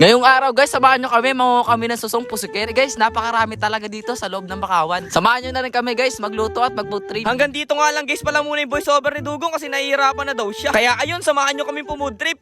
Ngayong araw guys, samahan nyo kami, manguha kami ng susong pusikeri. Guys, napakarami talaga dito sa loob ng Bakawan. Samahan nyo na rin kami guys, magluto at mag-food trip. Hanggang dito nga lang guys pala muna yung voiceover ni Dugong kasi nahihirapan na daw siya. Kaya ayun, samahan nyo kami pumood trip.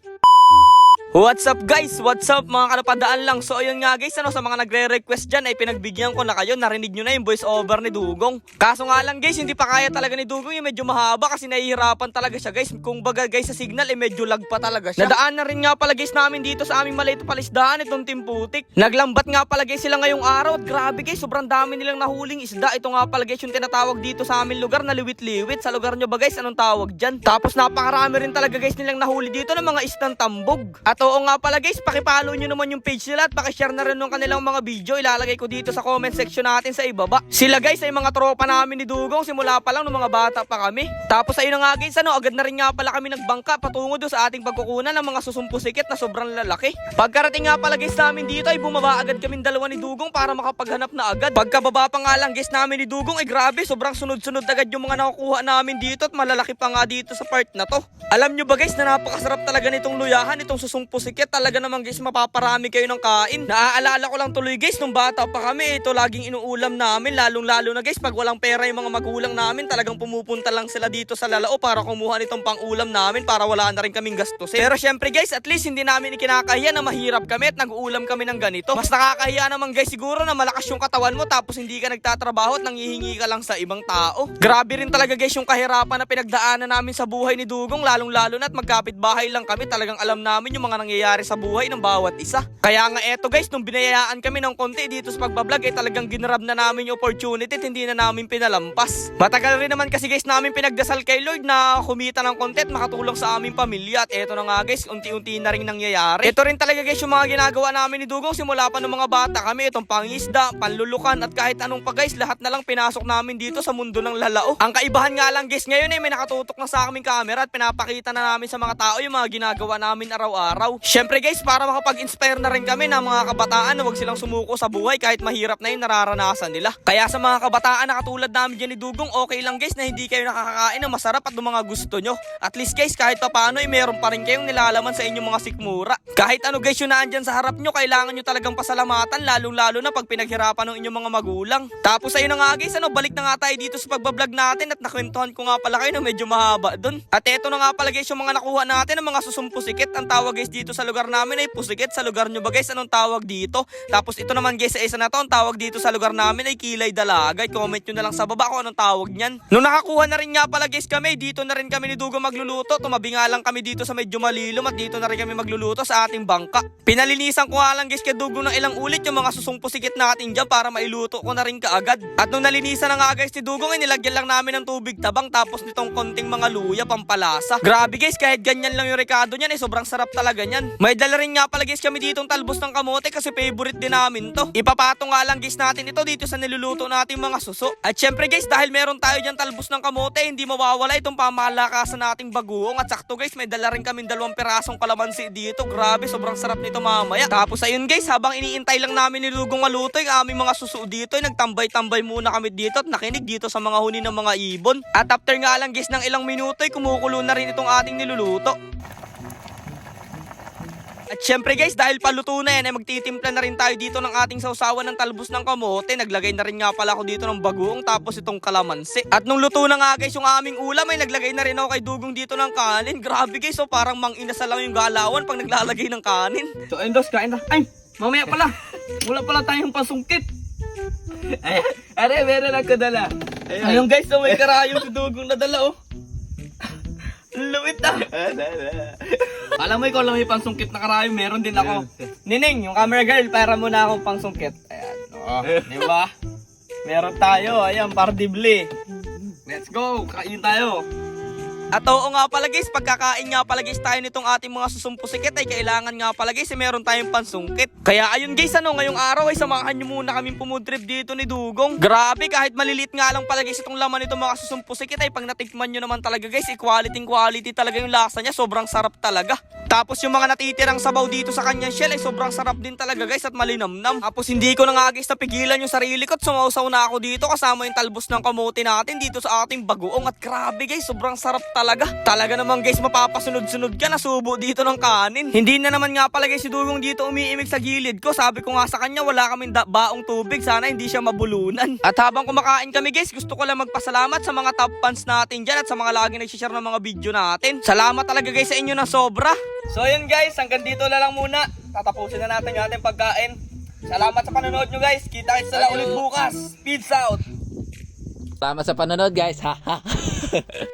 What's up guys? What's up mga kanapadaan lang? So ayun nga guys, ano sa mga nagre-request dyan ay pinagbigyan ko na kayo, narinig nyo na yung voice over ni Dugong. Kaso nga lang guys, hindi pa kaya talaga ni Dugong yung medyo mahaba kasi nahihirapan talaga siya guys. Kung baga guys sa signal ay medyo lag pa talaga siya. Nadaan na rin nga pala guys namin dito sa aming maliit palisdaan itong timputik. Naglambat nga pala guys sila ngayong araw at grabe guys, sobrang dami nilang nahuling isda. Ito nga pala guys yung tinatawag dito sa aming lugar na liwit-liwit. Sa lugar nyo ba guys, anong tawag dyan? Tapos napakarami rin talaga guys nilang nahuli dito ng mga istang tambog. At oo nga pala guys, pakipollow nyo naman yung page nila at pakishare na rin ng kanilang mga video. Ilalagay ko dito sa comment section natin sa ibaba. Sila guys ay mga tropa namin ni Dugong simula pa lang nung mga bata pa kami. Tapos ayun nga guys, ano, agad na rin nga pala kami nagbangka patungo doon sa ating pagkukunan ng mga susumpusikit na sobrang lalaki. Pagkarating nga pala guys namin dito ay bumaba agad kami dalawa ni Dugong para makapaghanap na agad. Pagkababa pa nga lang guys namin ni Dugong ay grabe, sobrang sunod-sunod agad yung mga nakukuha namin dito at malalaki pa nga dito sa part na to. Alam nyo ba guys na napakasarap talaga nitong luyahan, itong susumpusikit. Talaga naman guys mapaparami kayo ng kain. Naaalala ko lang tuloy guys nung bata pa kami, ito laging inuulam namin lalong lalo na guys pag walang pera yung mga magulang namin talagang pumupunta lang sila dito sa lalao para kumuha nitong pang-ulam namin para wala na rin kaming gastusin. Pero syempre guys, at least hindi namin ikinakahiya na mahirap kami at nag-uulam kami ng ganito. Mas nakakahiya naman guys siguro na malakas yung katawan mo tapos hindi ka nagtatrabaho at nanghihingi ka lang sa ibang tao. Grabe rin talaga guys yung kahirapan na pinagdaanan namin sa buhay ni Dugong lalong lalo na at magkapit bahay lang kami talagang alam namin yung mga nangyayari sa buhay ng bawat isa. Kaya nga eto guys, nung binayaan kami ng konti dito sa pagbablog ay talagang ginrab na namin yung opportunity at hindi na namin pinalampas. Matagal rin naman kasi guys namin pinagdasal kay Lord na kumita ng konti at makatulong sa aming pamilya at eto na nga guys, unti-unti na rin nangyayari. Ito rin talaga guys yung mga ginagawa namin ni Dugong simula pa ng mga bata kami, itong pangisda, panlulukan at kahit anong pa guys, lahat na lang pinasok namin dito sa mundo ng lalao. Ang kaibahan nga lang guys ngayon ay may nakatutok na sa aming camera at pinapakita na namin sa mga tao yung mga ginagawa namin araw-araw. Syempre guys, para makapag-inspire na rin kami ng mga kabataan na huwag silang sumuko sa buhay kahit mahirap na yung nararanasan nila. Kaya sa mga kabataan na katulad namin dyan ni Dugong, okay lang guys na hindi kayo nakakakain ng masarap at ng mga gusto nyo. At least guys, kahit pa paano ay meron pa rin kayong nilalaman sa inyong mga sikmura. Kahit ano guys yung naandyan sa harap nyo, kailangan nyo talagang pasalamatan lalong-lalo na pag pinaghirapan ng inyong mga magulang. Tapos ayun na nga guys, ano, balik na nga tayo dito sa pagbablog natin at nakwentuhan ko nga pala kayo na medyo mahaba dun. At eto na nga pala guys yung mga nakuha natin ng mga susumpusikit. Ang tawag guys dito sa lugar namin ay pusikit. Sa lugar nyo ba guys, anong tawag dito? Tapos ito naman guys sa isa na to, ang tawag dito sa lugar namin ay kilay dalagay. Comment nyo na lang sa baba kung anong tawag niyan. Nung nakakuha na rin nga pala guys kami, dito na rin kami ni Dugo magluluto. Tumabi nga lang kami dito sa medyo malilom at dito na rin kami magluluto sa ating bangka. Pinalinisan ko nga lang guys kay Dugo ng ilang ulit yung mga susumpusikit natin dyan para mailuto ko na rin kaagad. At nung nalinisan na nga guys ni Dugong, ay nilagyan lang namin ng tubig tabang tapos nitong konting mga luya pampalasa. Grabe guys, kahit ganyan lang yung rekado niyan, eh, sobrang sarap talaga niyan. May dala rin nga pala guys kami ditong talbos ng kamote kasi favorite din namin to. Ipapatong nga lang guys natin ito dito sa niluluto nating mga suso. At syempre guys, dahil meron tayo dyan talbos ng kamote, hindi mawawala itong pamalakasan nating bagoong. At sakto guys, may dala rin kaming dalawang pirasong kalamansi dito. Grabe, sobrang sarap nito mamaya. Tapos ayun guys, habang iniintay lang namin ni Lugong maluto yung aming mga suso dito, ay nagtambay-tambay muna kami dito at nakinig dito sa mga huni ng mga ibon. At after nga lang guys ng ilang minuto, ay kumukulo na rin itong ating niluluto. At syempre guys, dahil paluto na yan, ay magtitimpla na rin tayo dito ng ating sausawan ng talbos ng kamote. Naglagay na rin nga pala ako dito ng bagoong tapos itong kalamansi. At nung luto na nga guys yung aming ulam, ay naglagay na rin ako kay Dugong dito ng kanin. Grabe guys, so parang mang inasa lang yung galawan pag naglalagay ng kanin. So, ayun dos, kain na. Ay, mamaya pala. Wala pala tayong pasungkit. Ay, are, meron ako dala. Ayun guys, so may karayong si Dugong na dala oh. Luwit na. Alam mo, ikaw lang may pangsungkit na karayo, meron din ako. Nining, yung camera girl, para mo na akong pang sungkit. Ayan. Oh, di ba? Meron tayo, ayan, pardibli. Let's go, kain tayo. At oo nga pala guys, pagkakain nga pala guys tayo nitong ating mga susumpusikit ay kailangan nga pala guys, eh, meron tayong pansungkit. Kaya ayun guys, ano, ngayong araw ay samahan nyo muna kaming pumudrip dito ni Dugong. Grabe, kahit malilit nga lang pala guys itong laman nitong mga susumpusikit ay pag natikman nyo naman talaga guys, equality quality talaga yung lasa niya, sobrang sarap talaga. Tapos yung mga natitirang sabaw dito sa kanyang shell ay sobrang sarap din talaga guys at malinamnam. Tapos hindi ko na nga guys napigilan yung sarili ko at sumausaw na ako dito kasama yung talbos ng kamote natin dito sa ating bagoong at grabe guys, sobrang sarap talaga. Talaga naman guys, mapapasunod-sunod ka na subo dito ng kanin. Hindi na naman nga pala guys si Dugong dito umiimik sa gilid ko. Sabi ko nga sa kanya, wala kaming baong tubig. Sana hindi siya mabulunan. At habang kumakain kami guys, gusto ko lang magpasalamat sa mga top fans natin dyan at sa mga lagi nag-share ng mga video natin. Salamat talaga guys sa inyo ng sobra. So yun guys, hanggang dito na lang muna. Tatapusin na natin yung ating pagkain. Salamat sa panonood nyo guys. Kita kita lang ulit bukas. Peace out. Salamat sa panonood guys. Ha ha.